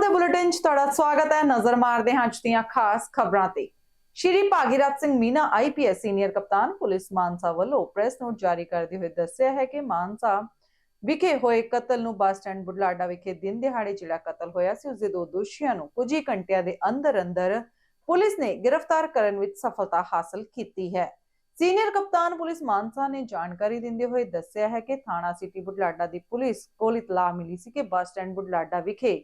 ਦੇ ਬੁਲੇਟਿਨ 'ਚ ਤੁਹਾਡਾ ਸਵਾਗਤ ਹੈ। ਨਜ਼ਰ ਮਾਰਦੇ ਹਾਂ ਅੱਜ ਦੀਆਂ ਖਾਸ ਖਬਰਾਂ ਤੇ। ਸ਼੍ਰੀ ਭਾਗੀਰਥ ਸਿੰਘ ਮੀਨਾ ਆਈਪੀਐਸ ਸੀਨੀਅਰ ਕਪਤਾਨ, ਪੁਲਿਸ ਮਾਨਸਾ ਵੱਲੋਂ ਪ੍ਰੈਸ ਨੋਟ ਜਾਰੀ ਕਰਦੇ ਹੋਏ ਦੱਸਿਆ ਹੈ ਕਿ ਮਾਨਸਾ ਵਿਖੇ ਹੋਏ ਕਤਲ ਨੂੰ ਬੱਸ ਸਟੈਂਡ ਬੁਢਲਾਡਾ ਵਿਖੇ ਦਿਨ ਦਿਹਾੜੇ ਜਿਹੜਾ ਕਤਲ ਹੋਇਆ ਸੀ ਉਸ ਦੇ ਦੋ ਦੋਸ਼ੀਆਂ ਨੂੰ ਕੁਝ ਹੀ ਘੰਟਿਆਂ ਦੇ ਅੰਦਰ ਅੰਦਰ ਪੁਲਿਸ ਨੇ ਗ੍ਰਿਫਤਾਰ ਕਰਨ ਵਿੱਚ ਸਫਲਤਾ ਹਾਸਲ ਕੀਤੀ ਹੈ। ਸੀਨੀਅਰ ਕਪਤਾਨ ਪੁਲਿਸ ਮਾਨਸਾ ਨੇ ਜਾਣਕਾਰੀ ਦਿੰਦੇ ਹੋਏ ਦੱਸਿਆ ਹੈ ਕਿ ਥਾਣਾ ਸਿਟੀ ਬੁਢਲਾਡਾ ਦੀ ਪੁਲਿਸ ਕੋਲ ਇਤਲਾਹ ਮਿਲੀ ਸੀ ਕਿ ਬੱਸ ਸਟੈਂਡ ਬੁਢਲਾਡਾ ਵਿਖੇ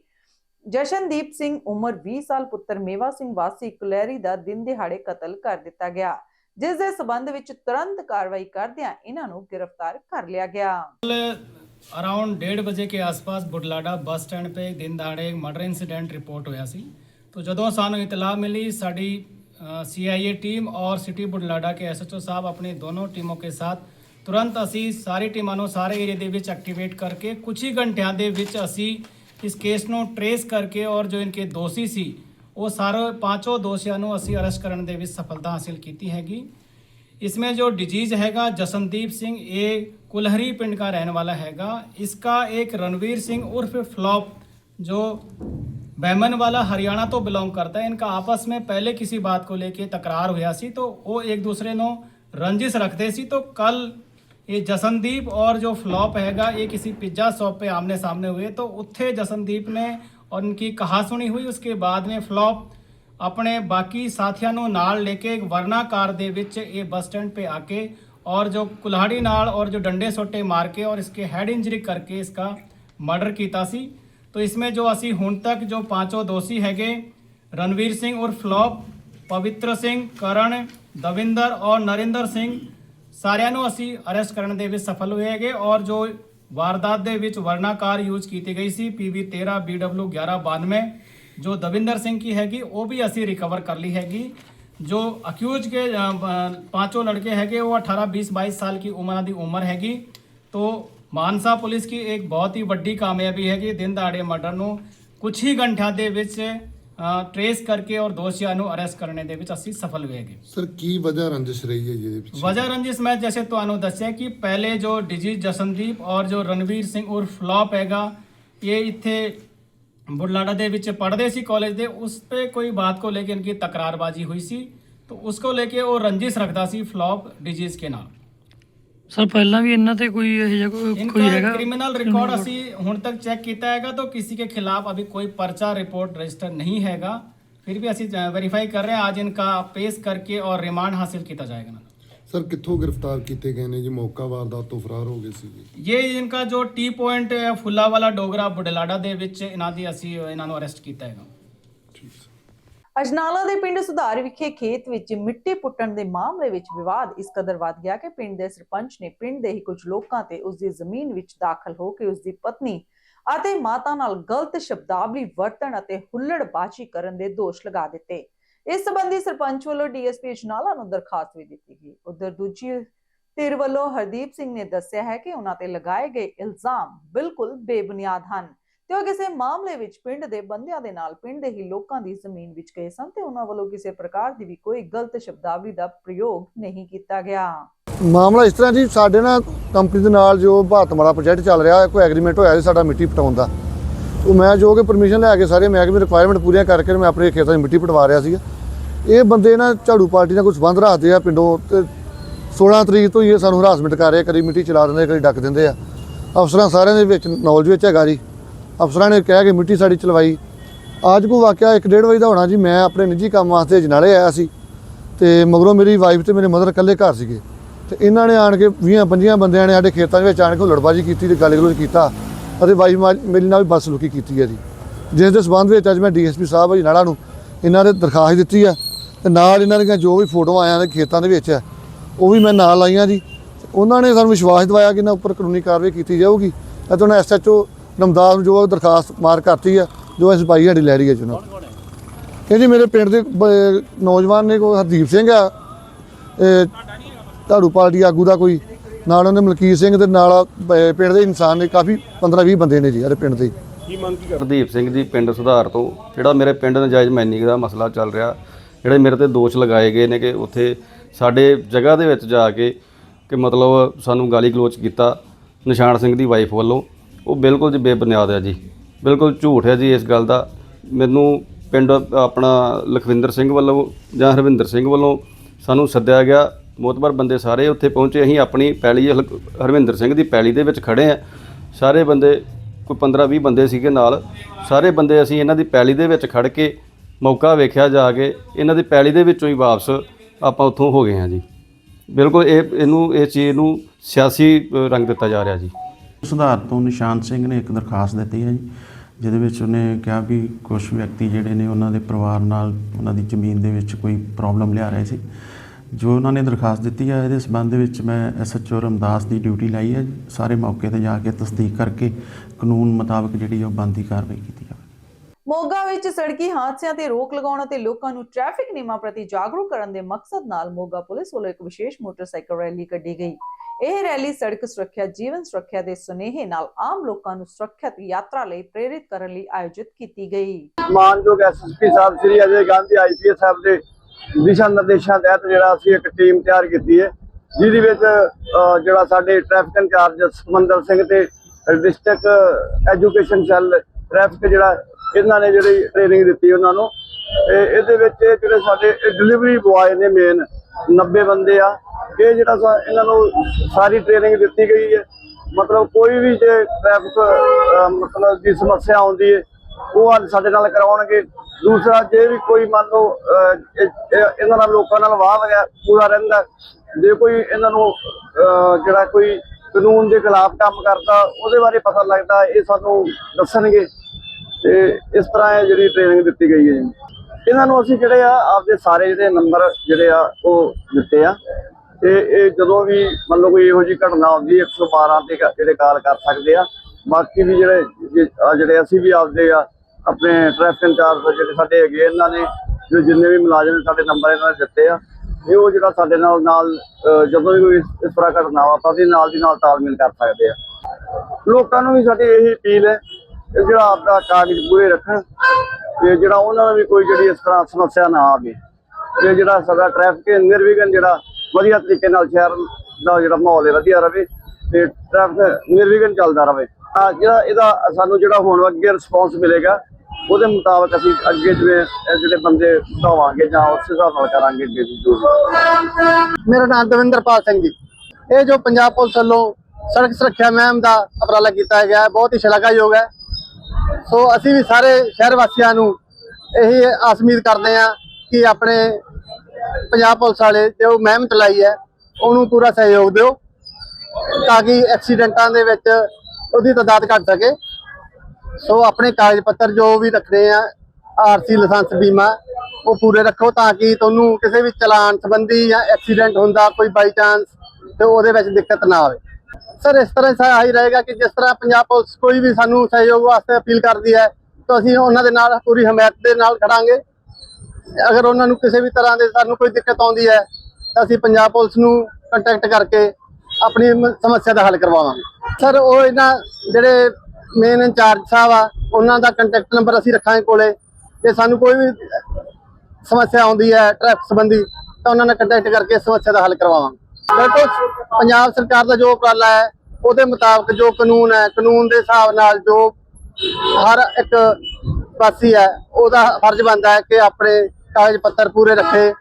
ਜਸ਼ਨਦੀਪ ਸਿੰਘ ਉਮਰ 20 ਸਾਲ ਪੁੱਤਰ ਮੇਵਾ ਸਿੰਘ ਵਾਸੀ ਕੁਲੈਰੀ ਦਾ ਦਿਨ ਦਿਹਾੜੇ ਕਤਲ ਕਰ ਦਿੱਤਾ ਗਿਆ, ਜਿਸ ਦੇ ਸਬੰਧ ਵਿੱਚ ਤੁਰੰਤ ਕਾਰਵਾਈ ਕਰਦਿਆਂ ਇਹਨਾਂ ਨੂੰ ਗ੍ਰਿਫਤਾਰ ਕਰ ਲਿਆ ਗਿਆ। ਅਰਾਊਂਡ 1:30 ਵਜੇ ਕੇ ਆਸ-ਪਾਸ ਬੁਢਲਾਡਾ ਬੱਸ ਸਟੈਂਡ ਤੇ ਇੱਕ ਦਿਨ ਦਹਾੜੇ ਇੱਕ ਮਰਡਰ ਹੋਇਆ ਸੀ। ਤੋ ਜਦੋਂ ਸਾਨੂੰ ਇਤਲਾਹ ਮਿਲੀ, ਸਾਡੀ ਸੀਆਈਏ ਟੀਮ ਔਰ ਸਿਟੀ ਬੁਢਲਾਡਾ ਕੇ ਐਸਐਚਓ ਸਾਹਿਬ ਆਪਣੀ ਦੋਨੋਂ ਟੀਮੋਂ ਕੇ ਸਾਥ ਤੁਰੰਤ ਅਸੀਂ ਸਾਰੀ ਟੀਮਾਂ ਨੂੰ ਸਾਰੇ ਏਰੀਆ ਦੇ ਵਿੱਚ ਐਕਟੀਵੇਟ ਕਰਕੇ ਕੁਝ ਹੀ ਘੰਟਿਆਂ ਦੇ ਵਿੱਚ ਅਸੀਂ ਇਸ ਕੇਸ ਨੂੰ ਟਰੇਸ ਕਰਕੇ ਔਰ ਜੋ ਇਨਕੇ ਦੋਸ਼ੀ ਸੀ ਉਹ ਸਾਰੇ ਪਾਂਚੋਂ ਦੋਸ਼ੀਆਂ ਨੂੰ ਅਸੀਂ ਅਰੈਸਟ ਕਰਨ ਦੇ ਵਿੱਚ ਸਫਲਤਾ ਹਾਸਿਲ ਕੀਤੀ ਹੈਗੀ इसमें जो डिजीज हैगा जसनदीप सिंह ये कुल्हरी पिंड का रहने वाला हैगा इसका एक रणवीर सिंह उर्फ फ्लॉप जो बैमन वाला हरियाणा तो बिलोंग करता है इनका आपस में पहले किसी बात को लेके तकरार हुआ सी तो वो एक दूसरे नो रंजिश रखते सी तो कल ਇਹ ਜਸਨਦੀਪ ਔਰ ਜੋ ਫਲॉप ਹੈਗਾ ਇਹ ਕਿਸੇ पिज्जा शॉप 'ਤੇ आमने ਸਾਹਮਣੇ ਹੋਏ ਤਾਂ ਉੱਥੇ ਜਸਨਦੀਪ ਨੇ ਔਰ ਇਨਕੀ ਕਹਾ ਸੁਣੀ ਹੋਈ ਉਸਕੇ ਬਾਅਦ ਨੇ ਫਲॉप ਆਪਣੇ ਬਾਕੀ ਸਾਥੀਆਂ ਨੂੰ ਨਾਲ ਲੈ ਕੇ ਇੱਕ ਵਰਨਾਕਾਰ ਦੇ ਵਿੱਚ ਇਹ ਬੱਸ ਸਟੈਂਡ 'ਤੇ ਆ ਕੇ ਔਰ ਜੋ ਕੁਲਹਾੜੀ ਨਾਲ ਔਰ ਜੋ ਡੰਡੇ ਸੋਟੇ ਮਾਰ ਕੇ ਔਰ ਇਸਕੇ ਹੈਡ ਇੰਜਰੀ ਕਰਕੇ ਇਸਕਾ ਮਰਡਰ ਕੀਤਾ ਸੀ तो इसमें ਜੋ ਅਸੀਂ ਹੁਣ ਤੱਕ ਜੋ पांचों ਦੋਸ਼ੀ ਹੈਗੇ ਰਣਵੀਰ ਸਿੰਘ ਔਰ ਫਲॉप ਪਵਿੱਤਰ ਸਿੰਘ ਕਰਨ ਦਵਿੰਦਰ ਔਰ ਨਰਿੰਦਰ ਸਿੰਘ ਸਾਰਿਆਂ ਨੂੰ ਅਸੀਂ ਅਰੈਸਟ ਕਰਨ ਦੇ ਵਿੱਚ ਸਫਲ ਹੋਏ ਹੈਗੇ ਔਰ ਜੋ ਵਾਰਦਾਤ ਦੇ ਵਿੱਚ ਵਰਨਾਕਾਰ ਯੂਜ਼ ਕੀਤੀ ਗਈ ਸੀ ਪੀਬੀ 13 ਬੀਡਬਲਯੂ 1192 ਜੋ ਦਵਿੰਦਰ ਸਿੰਘ ਕੀ ਹੈਗੀ, ਉਹ ਵੀ ਅਸੀਂ ਰਿਕਵਰ ਕਰ ਲਈ ਹੈਗੀ। ਜੋ ਅਕਿਊਜ਼ ਕੇ ਪਾਂਚੋਂ ਲੜਕੇ ਹੈਗੇ, ਉਹ 18 20 22 ਸਾਲ ਦੀ ਉਮਰ ਦੀ ਉਮਰ ਹੈਗੀ। ਤੋਂ ਮਾਨਸਾ ਪੁਲਿਸ ਕੀ ਇੱਕ ਬਹੁਤ ਹੀ ਵੱਡੀ ਕਾਮਯਾਬੀ ਹੈਗੀ, ਦਿਨ ਦਾੜੇ ਮਰਡਰ ਨੂੰ ਕੁਛ ਹੀ ਘੰਟਿਆਂ ਦੇ ਵਿੱਚ ਟ੍ਰੇਸ ਕਰਕੇ ਔਰ ਦੋਸ਼ੀਆਂ ਨੂੰ ਅਰੈਸਟ ਕਰਨ ਦੇ ਵਿੱਚ ਅਸੀਂ ਸਫਲ ਹੋਏਗੇ। ਸਰ ਕੀ ਵਜ੍ਹਾ ਰੰਜਿਸ਼ ਰਹੀ ਹੈ ਜਿਹਦੇ ਪਿੱਛੇ? ਵਜ੍ਹਾ ਰੰਜਿਸ਼ ਮੈਂ ਜੈਸੇ ਤੁਹਾਨੂੰ ਦੱਸਿਆ ਕਿ ਪਹਿਲੇ ਜੋ ਡੀਜੀ ਜਸਨਦੀਪ ਔਰ ਜੋ ਰਣਵੀਰ ਸਿੰਘ ਉਰਫ ਫਲੌਪ ਹੈਗਾ ਇਹ ਇੱਥੇ ਬੁਰਲਾੜਾ ਦੇ ਵਿੱਚ ਪੜ੍ਹਦੇ ਸੀ ਕਾਲਜ ਦੇ ਉਸ ਤੇ ਕੋਈ ਬਾਤ ਕੋ ਲੈ ਕੇ ਇਨਕੀ ਤਕਰਾਰਬਾਜ਼ੀ ਹੋਈ ਸੀ तो ਲੈ ਕੇ ਉਹ ਰੰਜਿਸ਼ ਰੱਖਦਾ ਸੀ फ्लॉप डिजीज ਕੇ ਨਾਲ। ਸਰ ਪਹਿਲਾਂ ਵੀ ਇਹਨਾਂ ਤੇ ਕੋਈ ਇਹ ਜਿਹਾ ਕੋਈ- ਕੋਈ इनका ਹੈਗਾ क्रिमिनल रिकॉर्ड ਅਸੀਂ ਹੁਣ ਤੱਕ ਚੈੱਕ ਕੀਤਾ ਹੈਗਾ ਤਾਂ ਕਿਸੇ के खिलाफ अभी कोई पर्चा रिपोर्ट रजिस्टर नहीं हैगा फिर भी ਅਸੀਂ वेरीफाई कर रहे हैं आज इनका पेश करके और रिमांड हासिल किया जाएगा ਸਰ ਕਿੱਥੋਂ ਗ੍ਰਿਫਤਾਰ ਕੀਤੇ ਗਏ ਨੇ ਜੀ ਮੌਕਾ ਵਾਰਦਾਤ ਤੋਂ ਫਰਾਰ ਹੋ ਗਏ ਸੀ ਜੀ ਇਹ ਇਨਕਾ ਜੋ ਟੀ ਪੁਆਇੰਟ ਫੁੱਲਾ ਵਾਲਾ ਡੋਗਰਾ ਬੁਢਲਾਡਾ ਦੇ ਵਿੱਚ ਇਹਨਾਂ ਦੀ ਅਸੀਂ ਇਹਨਾਂ ਨੂੰ ਅਰੈਸਟ ਕੀਤਾ ਹੈਗਾ ਠੀਕ ਸਰ ਅਜਨਾਲਾ ਦੇ ਪਿੰਡ ਸੁਧਾਰ ਵਿਖੇ ਖੇਤ ਵਿੱਚ ਮਿੱਟੀ ਪੁੱਟਣ ਦੇ ਮਾਮਲੇ ਵਿੱਚ ਵਿਵਾਦ। ਇਸ ਕਦਰ ਵੱਧ ਗਿਆ ਕਿ ਪਿੰਡ ਦੇ ਸਰਪੰਚ ਨੇ ਪਿੰਡ ਦੇ ਹੀ ਕੁਝ ਲੋਕਾਂ ਤੇ ਉਸ ਦੀ ਜ਼ਮੀਨ ਵਿੱਚ ਦਾਖਲ ਹੋ ਕੇ ਉਸ ਦੀ ਪਤਨੀ ਅਤੇ ਮਾਤਾ ਨਾਲ ਗਲਤ ਸ਼ਬਦਾਵਲੀ, ਵਰਤਣ ਅਤੇ ਹੁੱਲੜਬਾਜ਼ੀ ਕਰਨ ਦੇ ਦੋਸ਼ ਲਗਾ ਦਿੱਤੇ। ਇਸ ਸੰਬੰਧੀ ਸਰਪੰਚ ਵੱਲੋਂ ਡੀਐਸਪੀ ਅਜਨਾਲਾ ਨੂੰ ਦਰਖਾਸਤ ਵੀ ਦਿੱਤੀ ਗਈ। ਉਧਰ ਦੂਜੀ ਧਿਰ ਵੱਲੋਂ ਹਰਦੀਪ ਸਿੰਘ ਨੇ ਦੱਸਿਆ ਹੈ ਕਿ ਉਹਨਾਂ ਤੇ ਲਗਾਏ ਗਏ ਇਲਜ਼ਾਮ ਬਿਲਕੁਲ ਬੇਬੁਨਿਆਦ ਹਨ। ਤੇ ਉਹ ਕਿਸੇ ਮਾਮਲੇ ਵਿੱਚ ਪਿੰਡ ਦੇ ਬੰਦਿਆਂ ਦੇ ਨਾਲ ਪਿੰਡ ਦੇ ਹੀ ਲੋਕਾਂ ਦੀ ਜ਼ਮੀਨ ਵਿੱਚ ਗਏ ਸਨ ਤੇ ਉਹਨਾਂ ਵੱਲੋਂ ਕਿਸੇ ਪ੍ਰਕਾਰ ਦੀ ਵੀ ਕੋਈ ਗਲਤ ਸ਼ਬਦਾਵਲੀ ਦਾ ਪ੍ਰਯੋਗ ਨਹੀਂ ਕੀਤਾ ਗਿਆ। ਮਾਮਲਾ ਇਸ ਤਰ੍ਹਾਂ ਜੀ ਸਾਡੇ ਨਾਲ ਕੰਪਨੀ ਦੇ ਨਾਲ ਜੋ ਭਾਰਤਮਾਲਾ ਪ੍ਰੋਜੈਕਟ ਚੱਲ ਰਿਹਾ ਹੈ ਕੋਈ ਐਗਰੀਮੈਂਟ ਹੋਇਆ ਸੀ ਸਾਡਾ ਮਿੱਟੀ ਪਟਾਉਣ ਦਾ। ਉਹ ਮੈਂ ਜੋ ਕਿ ਪਰਮਿਸ਼ਨ ਲੈ ਕੇ ਸਾਰੇ ਮਹਿਕਮੇ ਰਿਕੁਆਇਰਮੈਂਟ ਪੂਰੀਆਂ ਕਰਕੇ ਮੈਂ ਆਪਣੇ ਖੇਤਾਂ 'ਚ ਮਿੱਟੀ ਪਟਵਾ ਰਿਹਾ ਸੀਗਾ। ਇਹ ਬੰਦੇ ਨਾ ਝਾੜੂ ਪਾਰਟੀ ਨਾਲ ਕੋਈ ਬੰਦ ਰੱਖਦੇ ਆ ਪਿੰਡੋਂ ਤੇ 16 ਤਰੀਕ ਤੋਂ ਹੀ ਇਹ ਸਾਨੂੰ ਹਰਾਸਮੈਂਟ ਕਰ ਰਹੇ ਆ, ਕਦੀ ਮਿੱਟੀ ਚਲਾ ਦਿੰਦੇ ਕਦੀ ਡੱਕ ਦਿੰਦੇ ਆ। ਅਫਸਰਾਂ ਸਾਰਿਆਂ ਦੇ ਵਿੱਚ ਨੌਲੇਜ ਵਿੱਚ ਹੈਗਾ ਜੀ। ਅਫਸਰਾਂ ਨੇ ਕਹਿ ਕੇ ਮਿੱਟੀ ਸਾਡੀ ਚਲਵਾਈ। ਅੱਜ ਕੋ ਵਾਕਿਆ 1:30 ਵਜੇ ਦਾ ਹੋਣਾ ਜੀ, ਮੈਂ ਆਪਣੇ ਨਿੱਜੀ ਕੰਮ ਵਾਸਤੇ ਜਨਾਲੇ ਆਇਆ ਸੀ ਤੇ ਮਗਰੋਂ ਮੇਰੀ ਵਾਈਫ ਤੇ ਮੇਰੇ ਮਦਰ ਇਕੱਲੇ ਘਰ ਸੀਗੇ। ਤੇ ਇਹਨਾਂ ਨੇ ਆਣ ਕੇ 20 25 ਬੰਦਿਆਂ ਨੇ ਸਾਡੇ ਖੇਤਾਂ ਦੇ ਵਿੱਚ ਆਣ ਕੇ ਲੜਬਾਜ਼ੀ ਕੀਤੀ ਤੇ ਗਾਲੀ ਗਲੋਚ ਕੀਤਾ ਅਤੇ ਵਾਈਫ ਮੇਰੀ ਨਾਲ ਵੀ ਬਦਸਲੂਕੀ ਕੀਤੀ ਹੈ ਜੀ। ਜਿਸ ਦੇ ਸਬੰਧ ਵਿੱਚ ਅੱਜ ਮੈਂ ਡੀਐਸਪੀ ਸਾਹਿਬ ਅਜਨਾਲਾ ਨੂੰ ਇਹਨਾਂ ਦੇ ਦਰਖਾਸਤ ਦਿੱਤੀ ਹੈ ਤੇ ਨਾਲ ਇਹਨਾਂ ਦੀਆਂ ਜੋ ਵੀ ਫੋਟੋਆਂ ਆਇਆ ਦੇ ਖੇਤਾਂ ਦੇ ਵਿੱਚ ਹੈ, ਉਹ ਵੀ ਮੈਂ ਨਾਲ ਲਾਈਆਂ ਜੀ। ਉਹਨਾਂ ਨੇ ਸਾਨੂੰ ਵਿਸ਼ਵਾਸ ਦਿਵਾਇਆ ਕਿ ਇਹਨਾਂ ਉੱਪਰ ਕਾਨੂੰਨੀ ਕਾਰਵਾਈ ਕੀਤੀ ਜਾਊਗੀ ਅਤੇ ਉਹਨਾਂ ਐਸਐਚਓ ਨਮਦਾਸ ਨੂੰ ਜੋ ਦਰਖਾਸਤ ਮਾਰ ਕਰਤੀ ਹੈ ਜੋ ਅਸੀਂ ਪਾਈ ਸਾਡੀ ਲੈ ਰਹੀ ਹੈ ਜੀ ਉਹਨਾਂ ਤੋਂ। ਇਹ ਜੀ ਮੇਰੇ ਪਿੰਡ ਦੇ ਬ- ਨੌਜਵਾਨ ਨੇ ਕੋਈ ਹਰਦੀਪ ਸਿੰਘ ਆ ਇਹ ਝਾੜੂ ਪਾਰਟੀ ਆਗੂ ਦਾ ਕੋਈ ਨਾਲ ਉਹਨੇ ਮਲਕੀਤ ਸਿੰਘ ਦੇ ਨਾਲ ਪਿੰਡ ਦੇ ਇਨਸਾਨ ਨੇ ਕਾਫੀ 15 20 ਬੰਦੇ ਨੇ ਜੀ ਸਾਡੇ ਪਿੰਡ ਦੇ। ਹਰਦੀਪ ਸਿੰਘ ਜੀ ਪਿੰਡ ਸੁਧਾਰ ਤੋਂ ਜਿਹੜਾ ਮੇਰੇ ਪਿੰਡ ਨਜਾਇਜ਼ ਮਾਈਨਿੰਗ ਦਾ ਮਸਲਾ ਚੱਲ ਰਿਹਾ ਜਿਹੜੇ ਮੇਰੇ ਤੇ ਦੋਸ਼ ਲਗਾਏ ਗਏ ਨੇ ਕਿ ਉੱਥੇ ਸਾਡੇ ਜਗ੍ਹਾ ਦੇ ਵਿੱਚ ਜਾ ਕੇ ਕਿ ਮਤਲਬ ਸਾਨੂੰ ਗਾਲੀ ਗਲੋਚ ਕੀਤਾ ਨਿਸ਼ਾਨ ਸਿੰਘ ਦੀ ਵਾਈਫ ਵੱਲੋਂ। ਉਹ ਬਿਲਕੁਲ ਜੀ ਬੇਬੁਨਿਆਦ ਹੈ ਜੀ। ਬਿਲਕੁਲ ਝੂਠ ਹੈ ਜੀ ਇਸ ਗੱਲ ਦਾ। ਮੈਨੂੰ ਪਿੰਡ, ਆਪਣਾ ਲਖਵਿੰਦਰ ਸਿੰਘ ਵੱਲੋਂ ਜਾਂ ਹਰਵਿੰਦਰ ਸਿੰਘ ਵੱਲੋਂ ਸਾਨੂੰ ਸੱਦਿਆ ਗਿਆ। ਮੋਤਬਰ ਬੰਦੇ ਸਾਰੇ ਉੱਥੇ ਪਹੁੰਚੇ। ਅਸੀਂ ਆਪਣੀ ਪੈਲੀ ਹਲ- ਹਰਵਿੰਦਰ ਸਿੰਘ ਦੀ ਪੈਲੀ ਦੇ ਵਿੱਚ ਖੜੇ ਆ ਸਾਰੇ ਬੰਦੇ, ਕੋਈ 15 20 ਬੰਦੇ ਸੀਗੇ ਨਾਲ। ਸਾਰੇ ਬੰਦੇ ਅਸੀਂ ਇਹਨਾਂ ਦੀ ਪੈਲੀ ਦੇ ਵਿੱਚ ਖੜ ਕੇ ਮੌਕਾ ਵੇਖਿਆ ਜਾ ਕੇ ਇਹਨਾਂ ਦੀ ਪੈਲੀ ਦੇ ਵਿੱਚੋਂ ਹੀ ਵਾਪਸ ਆਪਾਂ ਉੱਥੋਂ ਹੋ ਗਏ ਹਾਂ ਜੀ। ਬਿਲਕੁਲ ਇਹ, ਇਹਨੂੰ, ਇਸ ਚੀਜ਼ ਨੂੰ ਸਿਆਸੀ ਰੰਗ ਦਿੱਤਾ ਜਾ ਰਿਹਾ ਜੀ। ਸੁਧਾਰ ਤੋਂ ਨਿਸ਼ਾਨ ਸਿੰਘ ਨੇ ਇੱਕ ਦਰਖਾਸਤ ਦਿੱਤੀ ਹੈ ਜੀ, ਜਿਹਦੇ ਵਿੱਚ ਉਹਨੇ ਕਿਹਾ ਵੀ ਕੁਝ ਵਿਅਕਤੀ ਜਿਹੜੇ ਨੇ ਉਹਨਾਂ ਦੇ ਪਰਿਵਾਰ ਨਾਲ ਉਹਨਾਂ ਦੀ ਜ਼ਮੀਨ ਦੇ ਵਿੱਚ ਕੋਈ ਪ੍ਰੋਬਲਮ ਲਿਆ ਰਹੇ ਸੀ। ਜੋ ਉਹਨਾਂ ਨੇ ਦਰਖਾਸਤ ਦਿੱਤੀ ਹੈ ਇਹਦੇ ਸਬੰਧ ਵਿੱਚ ਮੈਂ ਐਸਐਚਓ ਰਮਦਾਸ ਦੀ ਡਿਊਟੀ ਲਾਈ ਹੈ। ਸਾਰੇ ਮੌਕੇ ਤੇ ਜਾ ਕੇ ਤਸਦੀਕ ਕਰਕੇ ਕਾਨੂੰਨ ਮੁਤਾਬਕ ਜਿਹੜੀ ਉਹ ਬੰਦੀ ਕਾਰਵਾਈ ਕੀਤੀ ਜਾਵੇ। ਮੋਗਾ ਵਿੱਚ ਸੜਕੀ ਹਾਦਸਿਆਂ ਤੇ ਰੋਕ ਲਗਾਉਣ ਅਤੇ ਲੋਕਾਂ ਨੂੰ ਟ੍ਰੈਫਿਕ ਨਿਯਮਾਂ ਪ੍ਰਤੀ ਜਾਗਰੂਕ ਕਰਨ ਦੇ ਮਕਸਦ ਨਾਲ ਮੋਗਾ ਪੁਲਿਸ ਵੱਲੋਂ ਇੱਕ ਵਿਸ਼ੇਸ਼ ਮੋਟਰਸਾਈਕਲ ਰੈਲੀ ਕੱਢੀ ਗਈ। ਇਹ ਰੈਲੀ ਸੜਕ ਸੁਰੱਖਿਆ, ਜੀਵਨ ਸੁਰੱਖਿਆ ਦੇ ਸੁਨੇਹੇ ਨਾਲ ਆਮ ਲੋਕਾਂ ਨੂੰ ਸੁਰੱਖਿਅਤ ਯਾਤਰਾ ਲਈ ਪ੍ਰੇਰਿਤ ਕਰਨ ਲਈ ਆਯੋਜਿਤ ਕੀਤੀ ਗਈ। ਮਾਨਯੋਗ ਐਸਐਸਪੀ ਸਾਹਿਬ, ਸ੍ਰੀ ਅਜੇ ਗਾਂਧੀ ਆਈਪੀਐਸ ਸਾਹਿਬ ਦੇ ਦਿਸ਼ਾ ਨਿਰਦੇਸ਼ਾਂ ਤਹਿਤ ਜਿਹੜਾ ਅਸੀਂ ਇੱਕ ਟੀਮ ਤਿਆਰ ਕੀਤੀ ਹੈ, ਜਿਹਦੇ ਵਿੱਚ ਜਿਹੜਾ ਸਾਡੇ ਟ੍ਰੈਫਿਕ ਇੰਚਾਰਜ ਸਮੰਦਰ ਸਿੰਘ ਤੇ ਡਿਸਟ੍ਰਿਕਟ ਐਜੂਕੇਸ਼ਨ ਸੈੱਲ ਟ੍ਰੈਫਿਕ ਜਿਹੜਾ, ਇਹਨਾਂ ਨੇ ਜਿਹੜੀ ਟ੍ਰੇਨਿੰਗ ਦਿੱਤੀ ਉਹਨਾਂ ਨੂੰ। ਇਹ- ਇਹਦੇ ਵਿੱਚ ਜਿਹੜੇ ਸਾਡੇ ਡਿਲੀਵਰੀ ਬੁਆਏ ਨੇ ਮੇਨ 90 ਬੰਦੇ ਆ। ਇਹ ਜਿਹੜਾ ਸਾ- ਇਹਨਾਂ ਨੂੰ ਸਾਰੀ ਟ੍ਰੇਨਿੰਗ ਦਿੱਤੀ ਗਈ ਹੈ। ਮਤਲਬ ਕੋਈ ਵੀ ਜੇ ਟ੍ਰੈਫਿਕ ਮਤਲਬ ਦੀ ਸਮੱਸਿਆ ਆਉਂਦੀ ਹੈ, ਉਹ ਅੱਜ ਸਾਡੇ ਨਾਲ ਕਰਾਉਣਗੇ। ਦੂਸਰਾ, ਜੇ ਵੀ ਕੋਈ ਮੰਨ ਲਓ ਇਹਨਾਂ ਨਾਲ ਲੋਕਾਂ ਨਾਲ ਵਾਹ ਵਗੈਰਾ ਪੂਰਾ ਰਹਿੰਦਾ, ਜੇ ਕੋਈ ਇਹਨਾਂ ਨੂੰ ਜਿਹੜਾ ਕੋਈ ਕਾਨੂੰਨ ਦੇ ਖਿਲਾਫ ਕੰਮ ਕਰਦਾ, ਉਹਦੇ ਬਾਰੇ ਪਤਾ ਲੱਗਦਾ, ਇਹ ਸਾਨੂੰ ਦੱਸਣਗੇ। ਤੇ ਇਸ ਤਰ੍ਹਾਂ ਇਹ ਜਿਹੜੀ ਟ੍ਰੇਨਿੰਗ ਦਿੱਤੀ ਗਈ ਹੈ ਜੀ। ਇਹਨਾਂ ਨੂੰ ਅਸੀਂ ਜਿਹੜੇ ਆ, ਆਪਦੇ ਸਾਰੇ ਜਿਹੜੇ ਨੰਬਰ ਜਿਹੜੇ ਆ, ਉਹ ਦਿੱਤੇ ਆ। ਤੇ ਇਹ ਜਦੋਂ ਵੀ ਮੰਨ ਲਓ ਕੋਈ ਇਹੋ ਜਿਹੀ ਘਟਨਾ ਆਉਂਦੀ ਹੈ 112 ਤੇ ਜਿਹੜੇ ਕਾਲ ਕਰ ਸਕਦੇ ਆ। ਬਾਕੀ ਵੀ ਜਿਹੜੇ ਜਿਹੜੇ ਅਸੀਂ ਵੀ ਆਪਦੇ ਆ, ਆਪਣੇ ਟ੍ਰੈਫਿਕ ਇੰਚਾਰਜ ਜਿਹੜੇ ਸਾਡੇ ਹੈਗੇ ਇਹਨਾਂ ਨੇ ਜੋ ਜਿੰਨੇ ਵੀ ਮੁਲਾਜ਼ਮ ਨੇ ਸਾਡੇ ਨੰਬਰ ਇਹਨਾਂ ਨੇ ਦਿੱਤੇ ਆ, ਇਹ ਉਹ ਜਿਹੜਾ ਸਾਡੇ ਨਾਲ ਨਾਲ ਜਦੋਂ ਵੀ ਕੋਈ ਇਸ- ਤਰ੍ਹਾਂ ਘਟਨਾ ਆਪਾਂ ਉਹਦੇ ਨਾਲ ਦੀ ਨਾਲ ਤਾਲਮੇਲ ਕਰ ਸਕਦੇ ਆ। ਲੋਕਾਂ ਨੂੰ ਵੀ ਸਾਡੀ ਇਹੀ ਅਪੀਲ ਹੈ, ਕਿ ਜਿਹੜਾ ਆਪਦਾ ਕਾਗਜ਼ ਪੂਰੇ ਰੱਖਣ ਤੇ ਜਿਹੜਾ ਉਹਨਾਂ ਨੂੰ ਵੀ ਕੋਈ ਜਿਹੜੀ ਇਸ ਤਰ੍ਹਾਂ ਸਮੱਸਿਆ ਨਾ ਆਵੇ। ਤੇ ਜਿਹੜਾ ਸਾਡਾ ਟ੍ਰੈਫਿਕ ਨਿਰਵਿਘਨ ਜਿਹੜਾ ਵਧੀਆ ਤਰੀਕੇ ਨਾਲ ਸ਼ਹਿਰ ਦਾ ਜਿਹੜਾ ਮਾਹੌਲ ਹੈ, ਵਧੀਆ ਰਵੇ ਤੇ ਟ੍ਰੈਫਿਕ ਨਿਰਵਿਘਨ ਚੱਲਦਾ ਰਵੇ। ਆ ਜਿਹੜਾ ਇਹਦਾ ਸਾਨੂੰ ਜਿਹੜਾ ਹੁਣ ਅੱਗੇ ਰਿਸਪੌਂਸ ਮਿਲੇਗਾ, ਉਹਦੇ ਮੁਤਾਬਕ ਅਸੀਂ ਅੱਗੇ ਜਿਵੇਂ ਜਿਹੜੇ ਬੰਦੇ ਵਧਾਵਾਂਗੇ ਜਾਂ ਉਸ ਹਿਸਾਬ ਨਾਲ ਕਰਾਂਗੇ ਅੱਗੇ ਮੇਰਾ ਨਾਮ ਦਵਿੰਦਰਪਾਲ ਸਿੰਘ ਜੀ। ਇਹ ਜੋ ਪੰਜਾਬ ਪੁਲਿਸ ਵੱਲੋਂ ਸੜਕ ਸੁਰੱਖਿਆ ਮਹਿਮ ਦਾ ਉਪਰਾਲਾ ਕੀਤਾ ਗਿਆ ਹੈ, ਬਹੁਤ ਹੀ ਸ਼ਲਾਘਾਯੋਗ ਹੈ। ਸੋ ਅਸੀਂ ਵੀ ਸਾਰੇ ਸ਼ਹਿਰ ਵਾਸੀਆਂ ਨੂੰ ਇਹੀ ਆਸਮੀਦ ਕਰਦੇ ਹਾਂ ਕਿ ਆਪਣੇ ਪੰਜਾਬ ਪੁਲਿਸ ਵਾਲੇ ਜੋ ਮੁਹਿੰਮ ਚਲਾਈ ਹੈ, ਉਹਨੂੰ ਪੂਰਾ ਸਹਿਯੋਗ ਦਿਓ ਤਾਂ ਕਿ ਐਕਸੀਡੈਂਟਾਂ ਦੇ ਵਿੱਚ ਉਹਦੀ ਤਾਦਾਦ ਘਟ ਸਕੇ। ਸੋ ਆਪਣੇ ਕਾਗਜ਼ ਪੱਤਰ ਜੋ ਵੀ ਰੱਖਣੇ ਆ, ਆਰਸੀ ਲਾਇਸੈਂਸ ਬੀਮਾ, ਉਹ ਪੂਰੇ ਰੱਖੋ ਤਾਂ ਕਿ ਤੁਹਾਨੂੰ ਕਿਸੇ ਵੀ ਚਲਾਨ ਸੰਬੰਧੀ ਜਾਂ ਐਕਸੀਡੈਂਟ ਹੁੰਦਾ, ਕੋਈ ਬਾਈ ਚਾਂਸ ਤੇ ਉਹਦੇ ਵਿੱਚ ਦਿੱਕਤ ਨਾ ਆਵੇ। ਸਰ, ਇਸ ਤਰ੍ਹਾਂ ਸਾ ਹੀ ਰਹੇਗਾ ਕਿ ਜਿਸ ਤਰ੍ਹਾਂ ਪੰਜਾਬ ਪੁਲਿਸ ਕੋਈ ਵੀ ਸਾਨੂੰ ਸਹਿਯੋਗ ਵਾਸਤੇ ਅਪੀਲ ਕਰਦੀ ਹੈ, ਤਾਂ ਅਸੀਂ ਉਹਨਾਂ ਦੇ ਨਾਲ ਪੂਰੀ ਹਮਾਇਤ ਦੇ ਨਾਲ ਖੜਾਂਗੇ। ਅਗਰ ਉਹਨਾਂ ਨੂੰ ਕਿਸੇ ਵੀ ਤਰ੍ਹਾਂ ਦੇ ਸਾਨੂੰ ਕੋਈ ਦਿੱਕਤ ਆਉਂਦੀ ਹੈ, ਤਾਂ ਅਸੀਂ ਪੰਜਾਬ ਪੁਲਿਸ ਨੂੰ ਕੰਟੈਕਟ ਕਰਕੇ ਆਪਣੀ ਸਮੱਸਿਆ ਦਾ ਹੱਲ ਕਰਵਾਵਾਂਗੇ। ਸਰ, ਉਹ ਇਹਨਾਂ ਜਿਹੜੇ ਮੇਨ ਇੰਚਾਰਜ ਸਾਹਿਬ ਆ, ਉਹਨਾਂ ਦਾ ਕੰਟੈਕਟ ਨੰਬਰ ਅਸੀਂ ਰੱਖਾਂਗੇ ਕੋਲੇ। ਜੇ ਸਾਨੂੰ ਕੋਈ ਵੀ ਸਮੱਸਿਆ ਆਉਂਦੀ ਹੈ ਟ੍ਰੈਫਿਕ ਸੰਬੰਧੀ, ਤਾਂ ਉਹਨਾਂ ਨਾਲ ਕੰਟੈਕਟ ਕਰਕੇ ਸਮੱਸਿਆ ਦਾ ਹੱਲ ਕਰਵਾਵਾਂਗੇ। ਬਿਲਕੁਲ, ਪੰਜਾਬ ਸਰਕਾਰ ਦਾ ਜੋ ਉਪਰਾਲਾ ਹੈ, ਉਹਦੇ ਮੁਤਾਬਕ ਜੋ ਕਾਨੂੰਨ ਹੈ, ਕਾਨੂੰਨ ਦੇ ਹਿਸਾਬ ਨਾਲ ਜੋ ਹਰ ਇੱਕ ਵਾਸੀ ਹੈ, ਉਹਦਾ ਫਰਜ਼ ਬਣਦਾ ਹੈ ਕਿ ਆਪਣੇ ਕਾਗਜ਼ ਪੱਤਰ ਪੂਰੇ ਰੱਖੇ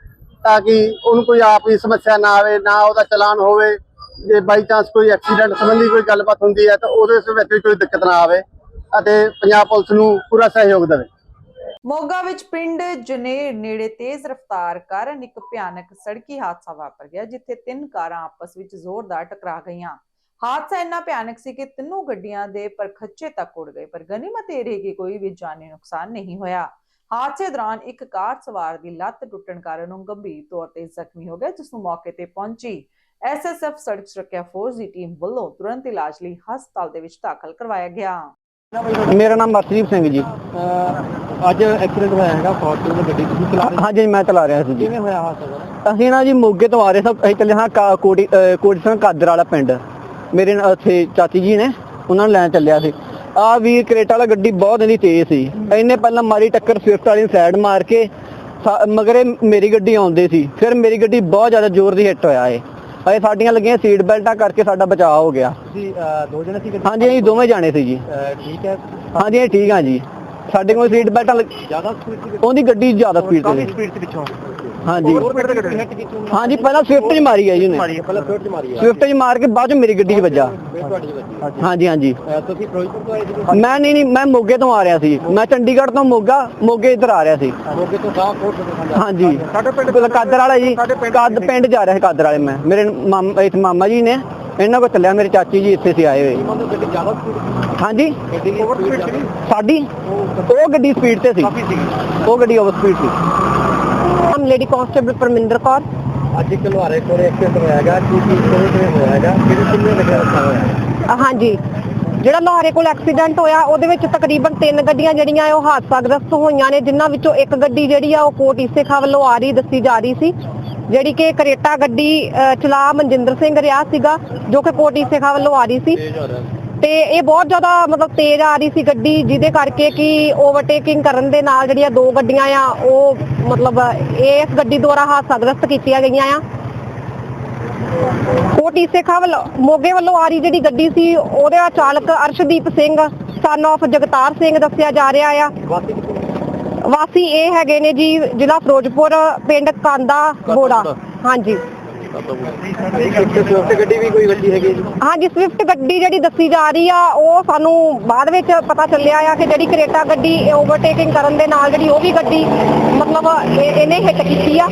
ਤਾਂ ਕਿ ਉਹਨੂੰ ਕੋਈ ਆਪ ਹੀ ਸਮੱਸਿਆ ਨਾ ਆਵੇ, ਨਾ ਉਹਦਾ ਚਲਾਨ ਹੋਵੇ। ਜੇ ਬਾਈ ਚਾਂਸ ਕੋਈ ਐਕਸੀਡੈਂਟ ਸੰਬੰਧੀ ਕੋਈ ਗੱਲਬਾਤ ਹੁੰਦੀ ਹੈ ਤਾਂ ਉਹਦੇ ਵਿੱਚ ਕੋਈ ਦਿੱਕਤ ਨਾ ਆਵੇ ਅਤੇ ਪੰਜਾਬ ਪੁਲਿਸ ਨੂੰ ਪੂਰਾ ਸਹਿਯੋਗ ਦੇਵੇ। ਮੋਗਾ ਵਿੱਚ ਪਿੰਡ ਜਨੇਰ ਨੇੜੇ ਤੇਜ਼ ਰਫ਼ਤਾਰ ਕਾਰਨ ਇੱਕ ਭਿਆਨਕ ਸੜਕੀ ਹਾਦਸਾ ਵਾਪਰ ਗਿਆ, ਜਿੱਥੇ ਤਿੰਨ ਕਾਰਾਂ ਆਪਸ ਵਿੱਚ ਜ਼ੋਰਦਾਰ ਟਕਰਾ ਗਈਆਂ। ਹਾਦਸਾ ਇੰਨਾ ਭਿਆਨਕ ਸੀ ਕਿ ਤਿੰਨੋਂ ਗੱਡੀਆਂ ਦੇ ਪਰਖੱਚੇ ਤੱਕ ਉੱਡ ਗਏ, ਪਰ ਗਨੀਮਤ ਇਹ ਰਹੀ ਕਿ ਕੋਈ ਵੀ ਜਾਨੀ ਨੁਕਸਾਨ ਨਹੀਂ ਹੋਇਆ। ਹਾਦਸੇ ਦੌਰਾਨ ਇੱਕ ਕਾਰ ਸਵਾਰ ਦੀ ਲੱਤ ਟੁੱਟਣ ਕਾਰਨ ਉਹ ਗੰਭੀਰ ਤੌਰ ਤੇ ਜ਼ਖਮੀ ਹੋ ਗਿਆ ਜਿਸ ਨੂੰ ਮੌਕੇ ਤੇ ਪਹੁੰਚੀ ਐਸਐਸਐਫ ਸੜਕ ਸੁਰੱਖਿਆ ਫੋਰਸ ਦੀ ਟੀਮ ਵੱਲੋਂ ਤੁਰੰਤ ਇਲਾਜ ਲਈ ਹਸਪਤਾਲ ਦੇ ਵਿੱਚ ਦਾਖਲ ਕਰਵਾਇਆ ਗਿਆ। ਮੇਰਾ ਨਾਮ ਮਰਸ਼ਦੀਪ ਸਿੰਘ ਜੀ। ਅੱਜ ਐਕਸੀਡੈਂਟ ਹੋਇਆ ਹੈਗਾ ਫੋਰਚੂਨਰ ਗੱਡੀ ਤੁਸੀਂ ਚਲਾ ਰਹੇ ਹਾਂਜੀ ਮੈਂ ਚਲਾ ਰਿਹਾ ਸੀ ਜੀ। ਕਿਵੇਂ ਹੋਇਆ ਹਾਦਸਾ ਅਸੀਂ ਨਾ ਜੀ ਮੋਗੇ ਤੋਂ ਆ ਰਹੇ ਸਭ ਅਸੀਂ ਚੱਲੇ ਹਾਂ ਕੋਟੀ ਅਹ ਕੋਟੀ ਸਿੰਘ ਕਾਦਰ ਵਾਲਾ ਪਿੰਡ। ਮੇਰੇ ਨਾਲ ਉੱਥੇ ਚਾਚੀ ਜੀ ਨੇ ਉਹਨਾਂ ਨੂੰ ਲੈਣ ਚੱਲਿਆ ਸੀ। ਆ ਵੀਰ ਕਰੇਟਾ ਵਾਲਾ ਗੱਡੀ ਬਹੁਤ ਇਹਦੀ ਤੇਜ਼ ਸੀ। ਇਹਨੇ ਪਹਿਲਾਂ ਮਾਰੀ ਟੱਕਰ ਸਵਿਫਟ ਵਾਲੀ ਸਾਈਡ ਮਾਰ ਕੇ ਸਾ- ਮਗਰੇ ਮੇਰੀ ਗੱਡੀ ਆਉਂਦੇ ਸੀ। ਫਿਰ ਮੇਰੀ ਗੱਡੀ ਬਹੁਤ ਜ਼ਿਆਦਾ ਜ਼ੋਰ ਦੀ ਹਿੱਟ ਹੋਇਆ ਏ ਅਏ ਸਾਡੀਆਂ ਲੱਗੀਆਂ ਸੀਟ ਬੈਲਟਾਂ ਕਰਕੇ ਸਾਡਾ ਬਚਾਅ ਹੋ ਗਿਆ। ਤੁਸੀਂ ਦੋ ਜਣੇ ਸੀ ਹਾਂਜੀ ਅਸੀਂ ਦੋਵੇਂ ਜਾਣੇ ਸੀ ਜੀ। ਠੀਕ ਹੈ। ਹਾਂਜੀ ਅਸੀਂ ਠੀਕ ਹਾਂ ਜੀ। ਸਾਡੇ ਕੋਲ ਸੀਟ ਬੈਲਟਾਂ ਜ਼ਿਆਦਾ ਸਪੀਡ ਉਹਦੀ ਗੱਡੀ ਜ਼ਿਆਦਾ ਸਪੀਡ ਤੇ ਕਾਫੀ ਸਪੀਡ ਤੇ ਪਿੱਛੋਂ। ਹਾਂਜੀ। ਹਾਂਜੀ ਪਹਿਲਾਂ ਸਵਿਫਟ 'ਚ ਮਾਰੀ ਹੈ ਜੀ ਉਹਨੇ ਪਹਿਲਾਂ ਸਵਿਫਟ 'ਚ ਮਾਰੀ ਹੈ ਸਵਿਫਟ 'ਚ ਮਾਰ ਕੇ ਬਾਅਦ 'ਚ ਮੇਰੀ ਗੱਡੀ 'ਚ ਵੱਜਾ। ਹਾਂਜੀ। ਹਾਂਜੀ ਤੁਸੀਂ ਫਿਰੋਜ਼ਪੁਰ ਤੋਂ ਆਏ ਜੀ ਮੈਂ ਨਹੀਂ ਨਹੀਂ ਮੈਂ ਮੋਗੇ ਤੋਂ ਆ ਰਿਹਾ ਸੀ। ਮੈਂ ਚੰਡੀਗੜ੍ਹ ਤੋਂ ਮੋਗਾ ਮੋਗੇ ਇੱਧਰ ਆ ਰਿਹਾ ਸੀ। ਮੋਗੇ ਤੋਂ ਹਾਂਜੀ। ਸਾਡੇ ਪਿੰਡ ਕਾਦਰ ਵਾਲਾ ਜੀ ਕਾਦ ਪਿੰਡ ਜਾ ਰਿਹਾ ਸੀ ਕਾਦਰ ਵਾਲੇ ਮੈਂ। ਮੇਰੇ ਮਾਮਾ ਇੱਥੇ ਮਾਮਾ ਜੀ ਨੇ। ਇਹਨਾਂ ਕੋਲ ਚੱਲਿਆ ਮੇਰੇ ਚਾਚੀ ਜੀ ਇੱਥੇ ਸੀ ਆਏ ਹੋਏ। ਹਾਂਜੀ। ਸਾਡੀ? ਉਹ ਗੱਡੀ ਸਪੀਡ ਤੇ ਸੀ। ਉਹ ਗੱਡੀ ਓਵਰ ਸਪੀਡ ਸੀ। ਹਮ ਲੇਡੀ ਕਾਂਸਟੇਬਲ ਪਰਮਿੰਦਰ ਕੌਰ। ਅੱਜ ਇੱਕ ਲੁਹਾਰੇ ਕੋਲ ਐਕਸੀਡੈਂਟ ਹੋਇਆ ਹੈਗਾ ਕੀ ਕੀ ਕਿਵੇਂ ਹੋਇਆ ਹੈਗਾ ਕਿਹਦੇ ਕਿੰਨੇ ਲੱਗਿਆ ਹੋਇਆ ਹਾਂਜੀ। ਜਿਹੜਾ ਲਾਹੌਰੇ ਕੋਲ ਐਕਸੀਡੈਂਟ ਹੋਇਆ ਉਹਦੇ ਵਿੱਚ ਤਕਰੀਬਨ ਤਿੰਨ ਗੱਡੀਆਂ ਜਿਹੜੀਆਂ ਉਹ ਹਾਦਸਾਗ੍ਰਸਤ ਹੋਈਆਂ ਨੇ ਜਿਨ੍ਹਾਂ ਵਿੱਚੋਂ ਇੱਕ ਗੱਡੀ ਜਿਹੜੀ ਆ ਉਹ ਕੋਟ ਈਸੇਖਾ ਵੱਲੋਂ ਆ ਰਹੀ ਦੱਸੀ ਜਾ ਰਹੀ ਸੀ ਜਿਹੜੀ ਕਿ ਕਰੇਟਾ ਗੱਡੀ ਚਲਾ ਮਨਜਿੰਦਰ ਸਿੰਘ ਰਿਹਾ ਸੀਗਾ ਜੋ ਕਿ ਕੋਟ ਈਸੇਖਾ ਵੱਲੋਂ ਆ ਰਹੀ ਸੀ। ਤੇ ਇਹ ਬਹੁਤ ਜ਼ਿਆਦਾ ਮਤਲਬ ਤੇਜ਼ ਆ ਰਹੀ ਸੀ ਗੱਡੀ ਜਿਹਦੇ ਕਰਕੇ ਕਿ ਓਵਰਟੇਕਿੰਗ ਕਰਨ ਦੇ ਨਾਲ ਜਿਹੜੀਆਂ ਦੋ ਗੱਡੀਆਂ ਆ ਉਹ ਮਤਲਬ ਇਸ ਗੱਡੀ ਦੁਆਰਾ ਹਾਦਸਾਗ੍ਰਸਤ ਕੀਤੀਆਂ ਗਈਆਂ ਆ। ਕੋਟੀ ਸੇਖਾ ਵੱਲੋਂ ਮੋਗੇ ਵੱਲੋਂ ਆ ਰਹੀ ਜਿਹੜੀ ਗੱਡੀ ਸੀ ਉਹਦੇ ਚਾਲਕ ਅਰਸ਼ਦੀਪ ਸਿੰਘ ਸਨ of ਜਗਤਾਰ ਸਿੰਘ ਦੱਸਿਆ ਜਾ ਰਿਹਾ ਆ। ਵਾਸੀ ਇਹ ਹੈਗੇ ਨੇ ਜੀ ਜ਼ਿਲ੍ਹਾ ਫਿਰੋਜ਼ਪੁਰ ਪਿੰਡ ਕਾਂਦਾ ਬੋੜਾ। ਹਾਂਜੀ। ਸਵਿਫਟ ਗੱਡੀ ਵੀ ਕੋਈ ਵੱਜੀ ਹੈਗੀ ਹਾਂਜੀ ਸਵਿਫਟ ਗੱਡੀ ਜਿਹੜੀ ਦੱਸੀ ਜਾ ਰਹੀ ਆ ਉਹ ਸਾਨੂੰ ਬਾਅਦ ਵਿੱਚ ਪਤਾ ਚੱਲਿਆ ਆ ਕਿ ਜਿਹੜੀ ਕਰੇਟਾ ਗੱਡੀ ਓਵਰਟੇਕਿੰਗ ਕਰਨ ਦੇ ਨਾਲ ਜਿਹੜੀ ਉਹ ਵੀ ਗੱਡੀ ਮਤਲਬ ਇਹ- ਇਹਨੇ ਹਿੱਟ ਕੀਤੀ ਆ।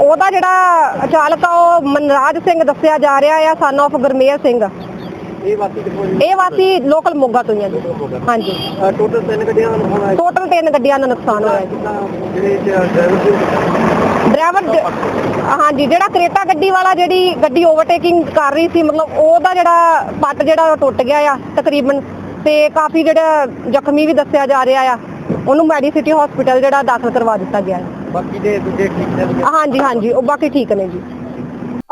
ਉਹਦਾ ਜਿਹੜਾ ਚਾਲਕ ਆ ਉਹ ਮਨਰਾਜ ਸਿੰਘ ਦੱਸਿਆ ਜਾ ਰਿਹਾ ਆ ਸਨ of ਗੁਰਮੇਲ ਸਿੰਘ। ਇਹ ਵਾਸੀ ਕਿੱਥੋਂ ਇਹ ਵਾਸੀ ਲੋਕਲ ਮੋਗਾ ਤੋਂ ਹੀ ਆ ਜੀ। ਹਾਂਜੀ। ਟੋਟਲ ਤਿੰਨ ਗੱਡੀਆਂ ਦਾ ਨੁਕਸਾਨ ਹੋਇਆ। ਟੋਟਲ ਤਿੰਨ ਗੱਡੀਆਂ ਦਾ ਨੁਕਸਾਨ ਹੋਇਆ ਜੀ। ਜਿਹੜੇ ਡਰਾਈਵਰ ਡਰਾਈਵਰ ਹਾਂਜੀ ਜਿਹੜਾ ਕਰੇਟਾ ਗੱਡੀ ਵਾਲਾ ਜਿਹੜੀ ਗੱਡੀ ਓਵਰਟੇਕਿੰਗ ਕਰ ਰਹੀ ਸੀ ਮਤਲਬ ਉਹਦਾ ਜਿਹੜਾ ਪੱਟ ਜਿਹੜਾ ਉਹ ਟੁੱਟ ਗਿਆ ਆ ਤਕਰੀਬਨ। ਤੇ ਕਾਫੀ ਜਿਹੜਾ ਜ਼ਖਮੀ ਵੀ ਦੱਸਿਆ ਜਾ ਰਿਹਾ ਆ। ਉਹਨੂੰ ਮੈਡੀਸਿਟੀ ਹਸਪੀਟਲ ਜਿਹੜਾ ਦਾਖਲ ਕਰਵਾ ਦਿੱਤਾ ਗਿਆ ਹੈ ਬਾਕੀ ਦੇ ਦੂਜੇ ਠੀਕ ਨੇ ਹਾਂਜੀ ਹਾਂਜੀ ਉਹ ਬਾਕੀ ਠੀਕ ਨੇ ਜੀ।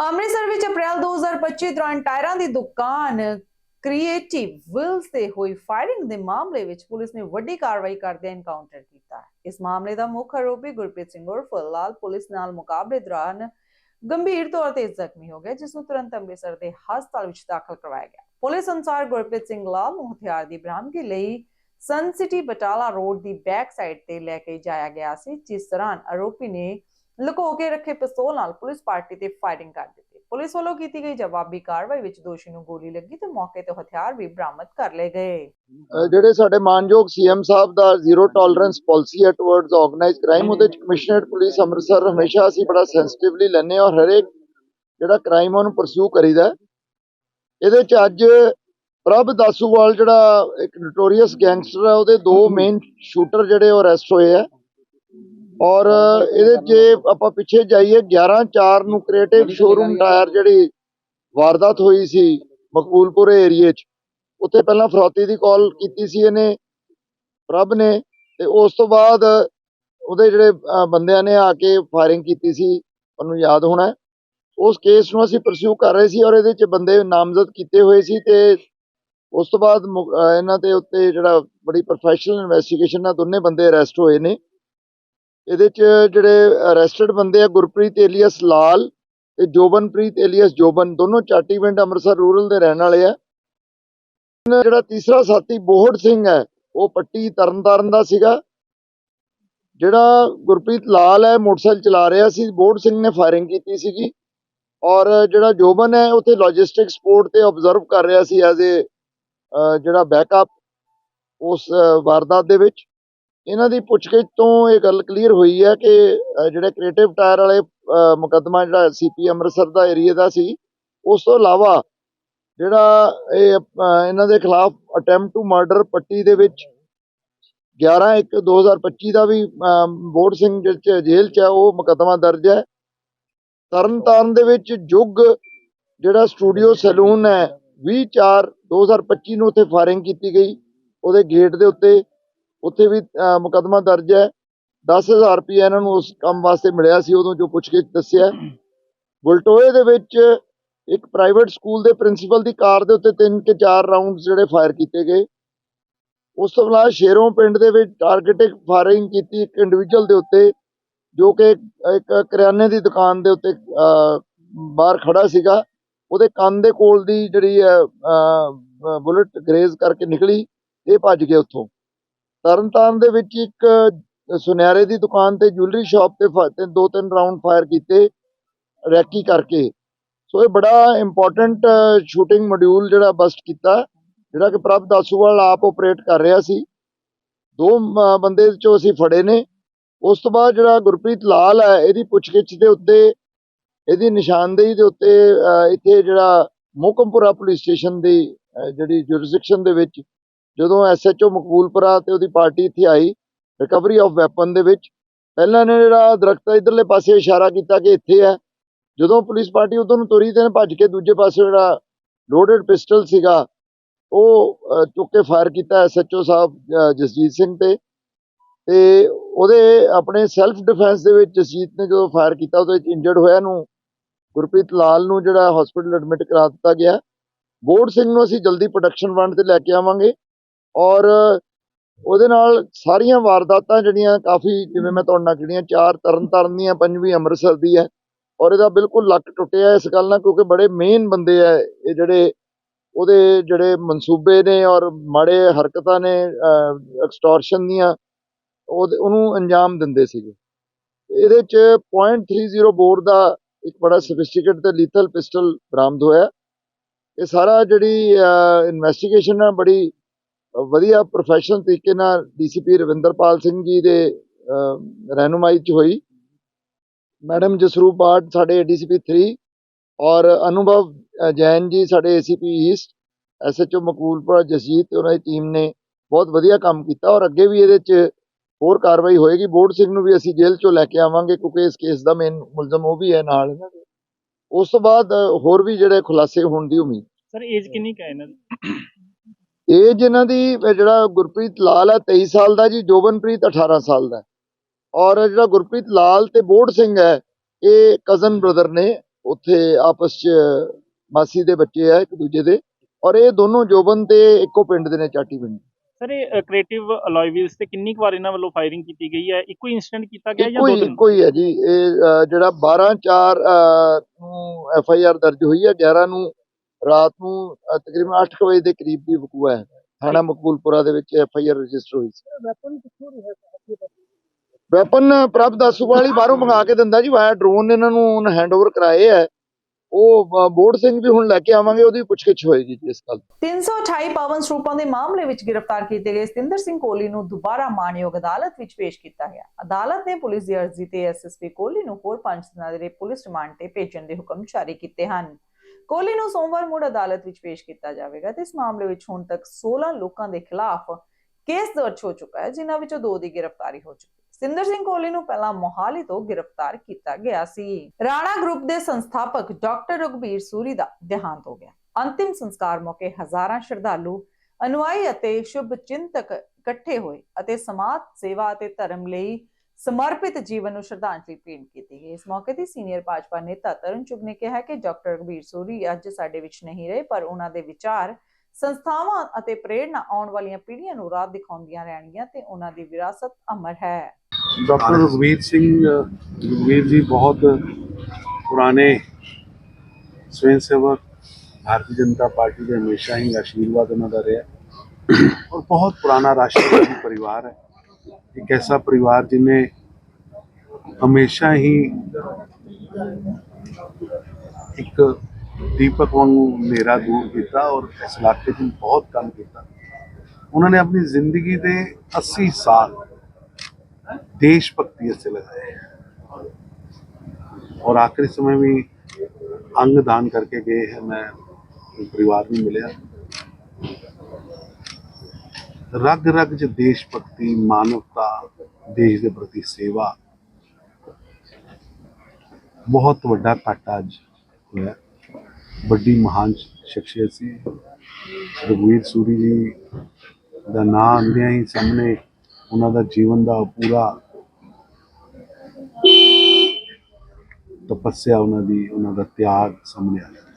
ਅੰਮ੍ਰਿਤਸਰ ਵਿੱਚ ਅਪ੍ਰੈਲ 2025 ਦੌਰਾਨ ਟਾਇਰਾਂ ਦੀ ਦੁਕਾਨ ਕ੍ਰੀਏਟਿਵ ਵਿਲਸ ਤੇ ਹੋਈ ਫਾਇਰਿੰਗ ਦੇ ਮਾਮਲੇ ਵਿੱਚ ਪੁਲਿਸ ਨੇ ਵੱਡੀ ਕਾਰਵਾਈ ਕਰਦਿਆਂ ਐਨਕਾਊਂਟਰ ਕੀਤਾ ਹੈ। ਇਸ ਮਾਮਲੇ ਦਾ ਮੁੱਖ ਆਰੋਪੀ ਗੁਰਪ੍ਰੀਤ ਸਿੰਘ ਉਰਫ ਲਾਲ ਪੁਲਿਸ ਨਾਲ ਮੁਕਾਬਲੇ ਦੌਰਾਨ ਗੰਭੀਰ ਤੌਰ ਤੇ ਜ਼ਖਮੀ ਹੋ ਗਿਆ, ਜਿਸ ਨੂੰ ਤੁਰੰਤ ਅੰਮ੍ਰਿਤਸਰ ਦੇ ਹਸਪਤਾਲ ਵਿੱਚ ਦਾਖਲ ਕਰਵਾਇਆ ਗਿਆ। ਪੁਲਿਸ ਅਨੁਸਾਰ ਗੁਰਪ੍ਰੀਤ ਸਿੰਘ ਲਾਲ ਨੂੰ ਹਥਿਆਰ ਦੀ ਬਰਾਮਦਗੀ ਲਈ ਸਨ ਸਿਟੀ ਬਟਾਲਾ ਰੋਡ ਦੀ ਬੈਕ ਸਾਈਡ ਤੇ ਲੈ ਕੇ ਜਾਇਆ ਗਿਆ ਸੀ, ਜਿਸ ਦੌਰਾਨ ਆਰੋਪੀ ਨੇ ਲੁਕੋ ਕੇ ਰੱਖੇ ਪਿਸਤੌਲ ਨਾਲ ਪੁਲਿਸ ਪਾਰਟੀ ਤੇ ਫਾਇਰਿੰਗ ਕਰ ਦਿੱਤੀ। ਪੁਲਿਸ ਵੱਲੋਂ ਕੀਤੀ ਗਈ ਜਵਾਬੀ ਕਾਰਵਾਈ ਵਿੱਚ ਦੋਸ਼ੀ ਨੂੰ ਗੋਲੀ ਲੱਗੀ ਤੇ ਮੌਕੇ ਤੇ ਹਥਿਆਰ ਵੀ ਬਰਾਮਦ ਕਰ ਲਏ ਗਏ ਜਿਹੜੇ ਸਾਡੇ ਮਾਨਯੋਗ ਸੀਐਮ ਸਾਹਿਬ ਦਾ ਜ਼ੀਰੋ ਟੋਲਰੈਂਸ ਪਾਲਿਸੀ ਹੈ ਟੁਵਰਡਸ ਆਰਗੇਨਾਈਜ਼ਡ ਕ੍ਰਾਈਮ ਉਹਦੇ ਚ ਕਮਿਸ਼ਨਰੇਟ ਪੁਲਿਸ ਅੰਮ੍ਰਿਤਸਰ ਹਮੇਸ਼ਾ ਅਸੀਂ ਬੜਾ ਸੈਂਸਿਟਿਵਲੀ ਲੈਂਦੇ ਹਾਂ ਔਰ ਹਰੇਕ ਜਿਹੜਾ ਕ੍ਰਾਈਮ ਉਹਨੂੰ ਪਰਸਿਊ ਕਰੀਦਾ ਹੈ। ਇਹਦੇ ਚ ਅੱਜ ਪ੍ਰਭ ਦਾਸੂਵਾਲ ਜਿਹੜਾ ਇੱਕ ਨੋਟੋਰੀਅਸ ਗੈਂਗਸਟਰ ਹੈ ਉਹਦੇ ਦੋ ਮੇਨ ਸ਼ੂਟਰ ਜਿਹੜੇ ਉਹ ਅਰੈਸਟ ਹੋਏ ਆ ਔਰ ਇਹਦੇ 'ਚ ਆਪਾਂ ਪਿੱਛੇ ਜਾਈਏ 11 4 ਨੂੰ ਕ੍ਰੀਏਟਿਵ ਸ਼ੋਰੂਮ ਟਾਇਰ ਜਿਹੜੀ ਵਾਰਦਾਤ ਹੋਈ ਸੀ ਮਕਬੂਲਪੁਰ ਏਰੀਏ 'ਚ ਉੱਥੇ ਪਹਿਲਾਂ ਫਰੌਤੀ ਦੀ ਕਾਲ ਕੀਤੀ ਸੀ ਇਹਨੇ ਪ੍ਰਭ ਨੇ ਤੇ ਉਸ ਤੋਂ ਬਾਅਦ ਉਹਦੇ ਜਿਹੜੇ ਬੰਦਿਆਂ ਨੇ ਆ ਕੇ ਫਾਇਰਿੰਗ ਕੀਤੀ ਸੀ ਉਹਨੂੰ ਯਾਦ ਹੋਣਾ। ਉਸ ਕੇਸ ਨੂੰ ਅਸੀਂ ਪਰਸਿਊ ਕਰ ਰਹੇ ਸੀ ਔਰ ਇਹਦੇ 'ਚ ਬੰਦੇ ਨਾਮਜ਼ਦ ਕੀਤੇ ਹੋਏ ਸੀ ਤੇ ਉਸ ਤੋਂ ਬਾਅਦ ਇਹਨਾਂ ਦੇ ਉੱਤੇ ਜਿਹੜਾ ਬੜੀ ਪ੍ਰੋਫੈਸ਼ਨਲ ਇਨਵੈਸਟੀਗੇਸ਼ਨ ਨਾਲ ਦੋਨੇ ਬੰਦੇ ਅਰੈਸਟ ਹੋਏ ਨੇ। ਇਹਦੇ 'ਚ ਜਿਹੜੇ ਅਰੈਸਟਡ ਬੰਦੇ ਆ ਗੁਰਪ੍ਰੀਤ ਏਲੀਅਸ ਲਾਲ ਤੇ ਜੋਬਨਪ੍ਰੀਤ ਏਲੀਅਸ ਜੋਬਨ, ਦੋਨੋਂ ਚਾਟੀਵਿੰਡ ਅੰਮ੍ਰਿਤਸਰ ਰੂਰਲ ਦੇ ਰਹਿਣ ਵਾਲੇ ਆ। ਜਿਹੜਾ ਤੀਸਰਾ ਸਾਥੀ ਬੋਹੜ ਸਿੰਘ ਹੈ, ਉਹ ਪੱਟੀ ਤਰਨਤਾਰਨ ਦਾ ਸੀਗਾ। ਜਿਹੜਾ ਗੁਰਪ੍ਰੀਤ ਲਾਲ ਹੈ, ਮੋਟਰਸਾਈਕਲ ਚਲਾ ਰਿਹਾ ਸੀ, ਬੋਹੜ ਸਿੰਘ ਨੇ ਫਾਇਰਿੰਗ ਕੀਤੀ ਸੀਗੀ। ਔਰ ਜਿਹੜਾ ਜੋਬਨ ਹੈ, ਉੱਥੇ ਲੌਜਿਸਟਿਕ ਸਪੋਰਟ ਤੇ ਆਬਜ਼ਰਵ ਕਰ ਰਿਹਾ ਸੀ ਐਜ਼ ਏ ਜਿਹੜਾ ਬੈਕਅਪ ਉਸ ਵਾਰਦਾਤ ਦੇ ਵਿੱਚ। ਇਹਨਾਂ ਦੀ ਪੁੱਛਗਿੱਛ ਤੋਂ ਇਹ ਗੱਲ ਕਲੀਅਰ ਹੋਈ ਹੈ ਕਿ ਜਿਹੜੇ ਕ੍ਰੀਏਟਿਵ ਟਾਇਰ ਵਾਲੇ ਮੁਕੱਦਮਾ ਜਿਹੜਾ ਸੀਪੀ ਅੰਮ੍ਰਿਤਸਰ ਦਾ ਏਰੀਆ ਦਾ ਸੀ ਉਸ ਤੋਂ ਇਲਾਵਾ ਜਿਹੜਾ ਇਹ ਇਹਨਾਂ ਦੇ ਖਿਲਾਫ ਅਟੈਂਪਟ ਟੂ ਮਰਡਰ ਪੱਟੀ ਦੇ ਵਿੱਚ 11 1 2025 ਦਾ ਵੀ ਅਹ, ਸਿੰਘ ਜਿਹੜੇ ਜੇਲ੍ਹ 'ਚ ਹੈ ਉਹ ਮੁਕੱਦਮਾ ਦਰਜ ਹੈ। ਤਰਨਤਾਰਨ ਦੇ ਵਿੱਚ ਜੁਗ ਜਿਹੜਾ ਸਟੂਡੀਓ ਸੈਲੂਨ ਹੈ 20 4 2025 ਨੂੰ ਉੱਥੇ ਫਾਇਰਿੰਗ ਕੀਤੀ ਗਈ। ਉਹਦੇ ਗੇਟ ਦੇ ਉੱਤੇ ਉੱਥੇ ਵੀ ਅਹ, ਮੁਕੱਦਮਾ ਦਰਜ ਹੈ। 10000 ਰੁਪਏ ਇਹਨਾਂ ਨੂੰ ਉਸ ਕੰਮ ਵਾਸਤੇ ਮਿਲਿਆ ਸੀ ਉਦੋਂ ਜੋ ਪੁੱਛ ਕੇ ਦੱਸਿਆ। ਬੁਲਟੋਏ ਦੇ ਵਿੱਚ ਇੱਕ ਪ੍ਰਾਈਵੇਟ ਸਕੂਲ ਦੇ ਪ੍ਰਿੰਸੀਪਲ ਦੀ ਕਾਰ ਦੇ ਉੱਤੇ ਤਿੰਨ ਕਿ ਚਾਰ ਰਾਉਂਡਸ ਜਿਹੜੇ ਫਾਇਰ ਕੀਤੇ ਗਏ। ਉਸ ਤੋਂ ਬਾਅਦ ਸ਼ੇਰੋਂ ਪਿੰਡ ਦੇ ਵਿੱਚ ਟਾਰਗੇਟਿਕ ਫਾਇਰਿੰਗ ਕੀਤੀ ਇੱਕ ਇੰਡੀਵਿਜੂਅਲ ਦੇ ਉੱਤੇ ਜੋ ਕਿ ਇੱਕ ਕਰਿਆਨੇ ਦੀ ਦੁਕਾਨ ਦੇ ਉੱਤੇ ਬਾਹਰ ਖੜਾ ਸੀਗਾ। ਉਹਦੇ ਕੰਨ ਦੇ ਕੋਲ ਦੀ ਜਿਹੜੀ ਹੈ ਬੁਲਟ ਗਰੇਜ਼ ਕਰਕੇ ਨਿਕਲੀ ਇਹ ਭੱਜ ਗਏ ਉੱਥੋਂ। ਤਰਨਤਾਰਨ ਦੇ ਵਿੱਚ ਇੱਕ ਸੁਨਿਆਰੇ ਦੀ ਦੁਕਾਨ ਤੇ ਜੁਐਲਰੀ ਸ਼ਾਪ ਤੇ ਫ- ਦੋ ਤਿੰਨ ਰਾਉਂਡ ਫਾਇਰ ਕੀਤੇ ਰੈਕੀ ਕਰਕੇ। ਸੋ ਇਹ ਬੜਾ ਇੰਪੋਰਟੈਂਟ ਸ਼ੂਟਿੰਗ ਮੋਡਿਊਲ ਜਿਹੜਾ ਬਸਟ ਕੀਤਾ ਜਿਹੜਾ ਕਿ ਪ੍ਰਭ ਦਾਸੂਵਾਲ ਆਪ ਆਪਰੇਟ ਕਰ ਰਿਹਾ ਸੀ। ਦੋ ਬੰਦੇ ਚੋਂ ਅਸੀਂ ਫੜੇ ਨੇ। ਉਸ ਤੋਂ ਬਾਅਦ ਜਿਹੜਾ ਗੁਰਪ੍ਰੀਤ ਲਾਲ ਹੈ ਇਹਦੀ ਪੁੱਛਗਿੱਛ ਦੇ ਉੱਤੇ ਇਹਦੀ ਨਿਸ਼ਾਨਦੇਹੀ ਦੇ ਉੱਤੇ ਅਹ, ਇੱਥੇ ਜਿਹੜਾ ਮੋਕਮਪੁਰਾ ਪੁਲਿਸ ਸਟੇਸ਼ਨ ਦੀ ਜਿਹੜੀ ਜੁਰਿਸਡਿਕਸ਼ਨ ਦੇ ਵਿੱਚ ਜਦੋਂ ਐਸਐਚਓ ਮਕਬੂਲਪੁਰਾ ਤੇ ਉਹਦੀ ਪਾਰਟੀ ਇੱਥੇ ਆਈ ਰਿਕਵਰੀ ਆਫ ਵੈਪਨ ਦੇ ਵਿੱਚ, ਪਹਿਲਾਂ ਨੇ ਜਿਹੜਾ ਦਰਖਤ ਇਧਰਲੇ ਪਾਸੇ ਇਸ਼ਾਰਾ ਕੀਤਾ ਕਿ ਇੱਥੇ ਹੈ। ਜਦੋਂ ਪੁਲਿਸ ਪਾਰਟੀ ਉਧਰ ਨੂੰ ਤੁਰੀ ਤੇ ਭੱਜ ਕੇ ਦੂਜੇ ਪਾਸੇ ਜਿਹੜਾ ਲੋਡਡ ਪਿਸਟਲ ਸੀਗਾ, ਉਹ ਚੁੱਕ ਕੇ ਫਾਇਰ ਕੀਤਾ ਐਸਐਚਓ ਸਾਹਿਬ ਜਸਜੀਤ ਸਿੰਘ ਤੇ। ਤੇ ਉਹਦੇ ਆਪਣੇ ਸੈਲਫ ਡਿਫੈਂਸ ਦੇ ਵਿੱਚ ਜਸਜੀਤ ਨੇ ਜਦੋਂ ਫਾਇਰ ਕੀਤਾ, ਉਹਦੇ ਵਿੱਚ ਇੰਜਰਡ ਹੋਇਆ ਨੂੰ, ਗੁਰਪ੍ਰੀਤ ਲਾਲ ਨੂੰ ਜਿਹੜਾ ਹਸਪੀਟਲ ਐਡਮਿਟ ਕਰਾ ਦਿੱਤਾ ਗਿਆ। ਬੋਰਡ ਸਿੰਘ ਨੂੰ ਅਸੀਂ ਜਲਦੀ ਪ੍ਰੋਡਕਸ਼ਨ ਵੰਡ ਤੇ ਲੈ ਕੇ ਆਵਾਂਗੇ। ਔਰ ਉਹਦੇ ਨਾਲ ਸਾਰੀਆਂ ਵਾਰਦਾਤਾਂ ਜਿਹੜੀਆਂ ਕਾਫੀ ਜਿਵੇਂ ਮੈਂ ਤੁਹਾਡੇ ਨਾਲ ਕਿਹੜੀਆਂ ਚਾਰ ਤਰਨ ਤਾਰਨ ਦੀਆਂ, ਪੰਜਵੀਂ ਅੰਮ੍ਰਿਤਸਰ ਦੀ ਹੈ, ਔਰ ਇਹਦਾ ਬਿਲਕੁਲ ਲੱਕ ਟੁੱਟਿਆ ਇਸ ਗੱਲ ਨਾਲ ਕਿਉਂਕਿ ਬੜੇ ਮੇਨ ਬੰਦੇ ਆ ਇਹ ਜਿਹੜੇ, ਉਹਦੇ ਜਿਹੜੇ ਮਨਸੂਬੇ ਨੇ ਔਰ ਮਾੜੇ ਹਰਕਤਾਂ ਨੇ ਐਕਸਟੋਰਸ਼ਨ ਦੀਆਂ, ਉਹਦੇ- ਉਹਨੂੰ ਅੰਜਾਮ ਦਿੰਦੇ ਸੀਗੇ। ਇਹਦੇ ਚ .30 ਬੋਰ ਦਾ ਇੱਕ ਬੜਾ ਸਫਿਸਟੀਕੇਟ ਤੇ ਲੀਥਲ ਪਿਸਟਲ ਬਰਾਮਦ ਹੋਇਆ। ਇਹ ਸਾਰਾ ਜਿਹੜੀ ਇਨਵੈਸਟੀਗੇਸ਼ਨ ਹੈ ਬੜੀ ਵਧੀਆ ਪ੍ਰੋਫੈਸ਼ਨਲ ਤਰੀਕੇ ਨਾਲ ਡੀਸੀਪੀ ਰਵਿੰਦਰਪਾਲ ਸਿੰਘ ਜੀ ਦੇ ਰਹਿਨੁਮਾਈ ਚ ਹੋਈ। ਮੈਡਮ ਜਸਰੂਪ ਬਾਟ ਸਾਡੇ ਡੀਸੀਪੀ 3 ਔਰ ਅਨੁਭਵ ਜੈਨ ਜੀ ਸਾਡੇ ACP east SHO Maqboolpur Jasjit ਤੇ ਉਹਨਾਂ ਦੀ ਟੀਮ ਨੇ ਬਹੁਤ ਵਧੀਆ ਕੰਮ ਕੀਤਾ ਔਰ ਅੱਗੇ ਵੀ ਇਹਦੇ ਚ ਹੋਰ ਕਾਰਵਾਈ ਹੋਏਗੀ। ਬੋਰਡ ਸਿੰਘ ਨੂੰ ਵੀ ਅਸੀਂ ਜੇਲ੍ਹ ਚੋਂ ਲੈ ਕੇ ਆਵਾਂਗੇ ਕਿਉਂਕਿ ਇਸ ਕੇਸ ਦਾ ਮੇਨ ਮੁਲਜ਼ਮ ਉਹ ਵੀ ਹੈ ਨਾਲ। ਇਹਨਾਂ ਦੇ ਉਸ ਤੋਂ ਬਾਅਦ ਹੋਰ ਵੀ ਜਿਹੜੇ ਖੁਲਾਸੇ ਹੋਣ ਦੀ ਉਮੀਦ। ਸਰ ਏਜ ਕਿੰਨੀ ਕੁ ਇਹਨਾਂ ਦੀ? ਏਜ ਇਹਨਾਂ ਦੀ ਜਿਹੜਾ ਗੁਰਪ੍ਰੀਤ ਲਾਲ ਹੈ 23 ਸਾਲ ਦਾ ਜੀ ਜੋਬਨਪ੍ਰੀਤ 18 ਸਾਲ ਦਾ। ਔਰ ਜਿਹੜਾ ਗੁਰਪ੍ਰੀਤ ਲਾਲ ਤੇ ਬੋੜ ਸਿੰਘ ਹੈ ਇਹ ਕਜ਼ਨ ਬ੍ਰਦਰ ਨੇ ਉੱਥੇ ਆਪਸ ਚ ਮਾਸੀ ਦੇ ਬੱਚੇ ਆ ਇੱਕ ਦੂਜੇ ਦੇ। ਔਰ ਇਹ ਦੋਨੋਂ ਜੋਬਨ ਤੇ ਇੱਕੋ ਪਿੰਡ ਦੇ ਨੇ ਚਾਟੀ ਪਿੰਡ। ਸਰ ਇਹ ਕ੍ਰੀਏਟਿਵ ਵੀਲਸ ਤੇ ਕਿੰਨੀ ਵਾਰ ਇਹਨਾਂ ਵੱਲੋਂ ਫਾਇਰਿੰਗ ਕੀਤੀ ਗਈ ਹੈ? ਇੱਕੋ ਇਨਸੀਡੈਂਟ ਕੀਤਾ ਗਿਆ ਜਾਂ ਦੋ ਤਿੰਨ ਇੱਕੋ ਹੀ ਜੀ। ਇਹ ਜਿਹੜਾ 12 4 ਨੂੰ ਐਫ ਆਈ ਆਰ ਦਰਜ ਹੋਈ ਹੈ 11 ਨੂੰ ਰਾਤ ਨੂੰ ਤਕਰੀਬਨ 8 ਵਜੇ ਦੇ ਕਰੀਬ ਦੀ ਵਕੂਆ ਹੈ। ਥਾਣਾ ਮਕਬੂਲਪੁਰਾ ਦੇ ਵਿੱਚ ਐਫ ਆਈ ਆਰ ਰਜਿਸਟਰ ਹੋਈ ਸੀ। ਵੈਪਨ ਕਿੱਥੋਂ ਰਿਹਾ ਵੈਪਨ ਪ੍ਰਭ ਦਾਸੂਵਾਲ ਹੀ ਬਾਹਰੋਂ ਮੰਗਾ ਕੇ ਦਿੰਦਾ ਜੀ। ਵਾਇਆ ਡਰੋਨ ਇਹਨਾਂ ਨੂੰ ਹੈਂਡਓਵਰ ਕਰਾਏ ਹੈ। ਉਹ ਬੋੜ ਸਿੰਘ ਵੀ ਹੁਣ ਲੈ ਕੇ ਆਵਾਂਗੇ ਉਹਦੀ ਪੁੱਛਗਿੱਛ ਹੋਏਗੀ ਇਸ ਗੱਲ ਦੀ। 328 ਪਵਨ ਸਰੂਪਾਂ ਦੇ ਮਾਮਲੇ ਵਿੱਚ ਗ੍ਰਿਫਤਾਰ ਕੀਤੇ ਗਏ ਸਤਿੰਦਰ ਸਿੰਘ ਕੋਹਲੀ ਨੂੰ ਦੁਬਾਰਾ ਮਾਨਯੋਗ ਅਦਾਲਤ ਵਿੱਚ ਪੇਸ਼ ਕੀਤਾ ਗਿਆ। ਅਦਾਲਤ ਨੇ ਪੁਲਿਸ ਦੀ ਅਰਜ਼ੀ ਤੇ ਐਸਐਸਪੀ ਕੋਹਲੀ ਨੂੰ ਹੋਰ ਪੰਜ ਦਿਨਾਂ ਦੇ ਪੁਲਿਸ ਰਿਮਾਂਡ ਤੇ ਭੇਜਣ ਦੇ ਹੁਕਮ ਜਾਰੀ ਕੀਤੇ ਹਨ। ਕੋਹਲੀ ਨੂੰ ਸੋਮਵਾਰ ਮੁੜ ਅਦਾਲਤ ਵਿੱਚ ਪੇਸ਼ ਕੀਤਾ ਜਾਵੇਗਾ ਤੇ ਇਸ ਮਾਮਲੇ ਵਿੱਚ ਹੁਣ ਤੱਕ 16 ਲੋਕਾਂ ਦੇ ਖਿਲਾਫ ਕੇਸ ਦਰਜ ਹੋ ਚੁੱਕਾ ਹੈ, ਜਿਨ੍ਹਾਂ ਵਿੱਚੋਂ ਦੋ ਦੀ ਗ੍ਰਿਫਤਾਰੀ ਹੋ ਚੁੱਕੀ ਹੈ। ਸਿੰਦਰ ਸਿੰਘ ਕੋਹਲੀ ਨੂੰ ਪਹਿਲਾਂ ਮੋਹਾਲੀ ਤੋਂ ਗ੍ਰਿਫਤਾਰ ਕੀਤਾ ਗਿਆ ਸੀ। ਰਾਣਾ ਗਰੁੱਪ ਦੇ ਸੰਸਥਾਪਕ ਡਾਕਟਰ ਰਘਬੀਰ ਸੂਰੀ ਦਾ ਦੇਹਾਂਤ ਹੋ ਗਿਆ। ਅੰਤਿਮ ਸੰਸਕਾਰ ਮੌਕੇ ਹਜ਼ਾਰਾਂ ਸ਼ਰਧਾਲੂ, ਅਨੁਆਈ ਅਤੇ ਸ਼ੁਭ ਚਿੰਤਕ ਇਕੱਠੇ ਹੋਏ ਅਤੇ ਸਮਾਜ ਸੇਵਾ ਅਤੇ ਧਰਮ ਲਈ ਸਮਰਪਿਤ ਜੀਵਨ ਨੂੰ ਸ਼ਰਧਾਂਜਲੀ ਭੇਂਟ ਕੀਤੀ ਗਈ। ਇਸ ਮੌਕੇ ਤੇ ਸੀਨੀਅਰ ਭਾਜਪਾ ਨੇਤਾ ਤਰੁਣ ਚੁਗ ਨੇ ਕਿਹਾ ਕਿ ਡਾਕਟਰ ਰਗਵੀਰ ਸੂਰੀ ਅੱਜ ਸਾਡੇ ਵਿੱਚ ਨਹੀਂ ਰਹੇ, ਪਰ ਉਹਨਾਂ ਦੇ ਵਿਚਾਰ, ਸੰਸਥਾਵਾਂ ਅਤੇ ਪ੍ਰੇਰਣਾ ਆਉਣ ਵਾਲੀਆਂ ਪੀੜ੍ਹੀਆਂ ਨੂੰ ਰਾਹ ਦਿਖਾਉਂਦੀਆਂ ਰਹਿਣਗੀਆਂ ਤੇ ਉਹਨਾਂ ਦੀ ਵਿਰਾਸਤ ਅਮਰ ਹੈ। ਡਾਕਟਰ ਰਗਵੀਰ ਸਿੰਘ ਰਗਵੀਰ ਜੀ ਬਹੁਤ ਪੁਰਾਣੇ ਸਵੈਂ ਸੇਵਕ, ਭਾਰਤੀ ਜਨਤਾ ਪਾਰਟੀ ਦੇ ਹਮੇਸ਼ਾ ਹੀ ਆਸ਼ੀਰਵਾਦ ਉਹਨਾਂ ਦਾ ਰਿਹਾ। ਔਰ ਬਹੁਤ ਪੁਰਾਣਾ ਰਾਸ਼ਟਰਵਾਦੀ ਪਰਿਵਾਰ ਹੈ। एक ऐसा परिवार जिन्हें हमेशा ही ਇੱਕ ਦੀਪਕ ਵਾਂਗੂ ਹਨੇਰਾ ਦੂਰ ਕੀਤਾ ਔਰ ਇਸ ਇਲਾਕੇ 'ਚ ਬਹੁਤ ਕੰਮ ਕੀਤਾ ਉਹਨਾਂ ਨੇ ਆਪਣੀ ਜ਼ਿੰਦਗੀ ਦੇ 80 ਸਾਲ देश भक्ति से लगाए हैं और आखिरी समय भी अंग दान करके गए हैं मैं परिवार में ਰਗ ਰਗ ਚ ਦੇਸ਼ ਭਗਤੀ, ਮਾਨਵਤਾ, ਦੇਸ਼ ਦੇ ਪ੍ਰਤੀ ਸੇਵਾ। ਬਹੁਤ ਵੱਡਾ ਘਾਟਾ ਅੱਜ ਹੋਇਆ। ਵੱਡੀ ਮਹਾਨ ਸ਼ਖਸੀਅਤ ਸੀ। ਰਘੁਵੀਰ ਸੂਰੀ ਜੀ ਦਾ ਨਾਮ ਆਉਂਦਿਆਂ ਹੀ ਸਾਹਮਣੇ ਉਹਨਾਂ ਦਾ ਜੀਵਨ ਦਾ ਪੂਰਾ ਤਪੱਸਿਆ ਉਹਨਾਂ ਦੀ, ਉਹਨਾਂ ਦਾ ਤਿਆਗ ਸਾਹਮਣੇ ਆ ਗਿਆ।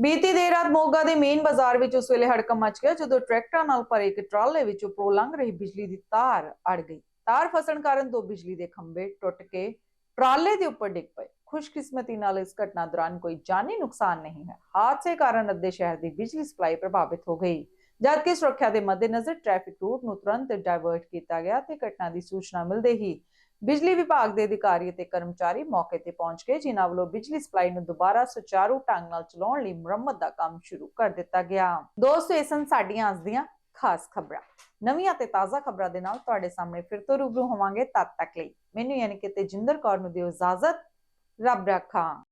ਬੀਤੀ ਦੇਰ ਰਾਤ ਮੋਗਾ ਦੇ ਮੇਨ ਬਾਜ਼ਾਰ ਵਿੱਚ ਉਸ ਵੇਲੇ ਹੜਕੰਪ ਮਚ ਗਿਆ, ਜਦੋਂ ਟਰੈਕਟਰਾਂ ਨਾਲ ਭਰੇ ਇੱਕ ਟਰਾਲੇ ਵਿੱਚ ਉੱਪਰੋਂ ਲੰਘ ਰਹੀ ਬਿਜਲੀ ਦੀ ਤਾਰ ਅੜ ਗਈ। ਤਾਰ ਫਸਣ ਕਾਰਨ ਦੋ ਬਿਜਲੀ ਦੇ ਖੰਭੇ ਟੁੱਟ ਕੇ ਟਰਾਲੇ ਦੇ ਉੱਪਰ ਡਿੱਗ ਪਏ। ਖੁਸ਼ਕਿਸਮਤੀ ਨਾਲ ਇਸ ਘਟਨਾ ਦੌਰਾਨ ਕੋਈ ਜਾਨੀ ਨੁਕਸਾਨ ਨਹੀਂ ਹੈ ਹਾਦਸੇ ਕਾਰਨ ਅੱਧੇ ਸ਼ਹਿਰ ਦੀ ਬਿਜਲੀ ਸਪਲਾਈ ਪ੍ਰਭਾਵਿਤ ਹੋ ਗਈ। ਜਦਕਿ ਸੁਰੱਖਿਆ ਦੇ ਮੱਦੇਨਜ਼ਰ ਟ੍ਰੈਫਿਕ ਰੂਟ ਨੂੰ ਤੁਰੰਤ ਡਾਇਵਰਟ ਕੀਤਾ ਗਿਆ ਤੇ ਘਟਨਾ ਦੀ ਸੂਚਨਾ ਮਿਲਦੇ ਹੀ ਬਿਜਲੀ ਵਿਭਾਗ ਦੇ ਅਧਿਕਾਰੀ ਅਤੇ ਕਰਮਚਾਰੀ ਮੌਕੇ ਤੇ ਪਹੁੰਚ ਗਏ, ਜਿਨ੍ਹਾਂ ਵੱਲੋਂ ਬਿਜਲੀ ਸਪਲਾਈ ਨੂੰ ਦੁਬਾਰਾ ਸੁਚਾਰੂ ਢੰਗ ਨਾਲ ਚਲਾਉਣ ਲਈ ਮੁਰੰਮਤ ਦਾ ਕੰਮ ਸ਼ੁਰੂ ਕਰ ਦਿੱਤਾ ਗਿਆ। ਦੋਸਤੋ, ਇਹ ਸਨ ਸਾਡੀਆਂ ਅੱਜ ਦੀਆਂ ਖਾਸ ਖਬਰਾਂ। ਨਵੀਆਂ ਤੇ ਤਾਜ਼ਾ ਖਬਰਾਂ ਦੇ ਨਾਲ ਤੁਹਾਡੇ ਸਾਹਮਣੇ ਫਿਰ ਤੋਂ ਰੂਬਰੂ ਹੋਵਾਂਗੇ ਤਦ ਤੱਕ ਲਈ। ਮੈਨੂੰ ਯਾਨੀ ਕਿ ਤੇਜਿੰਦਰ ਕੌਰ ਨੂੰ ਦਿਓ ਇਜਾਜ਼ਤ। ਰੱਬ ਰਾਖਾ।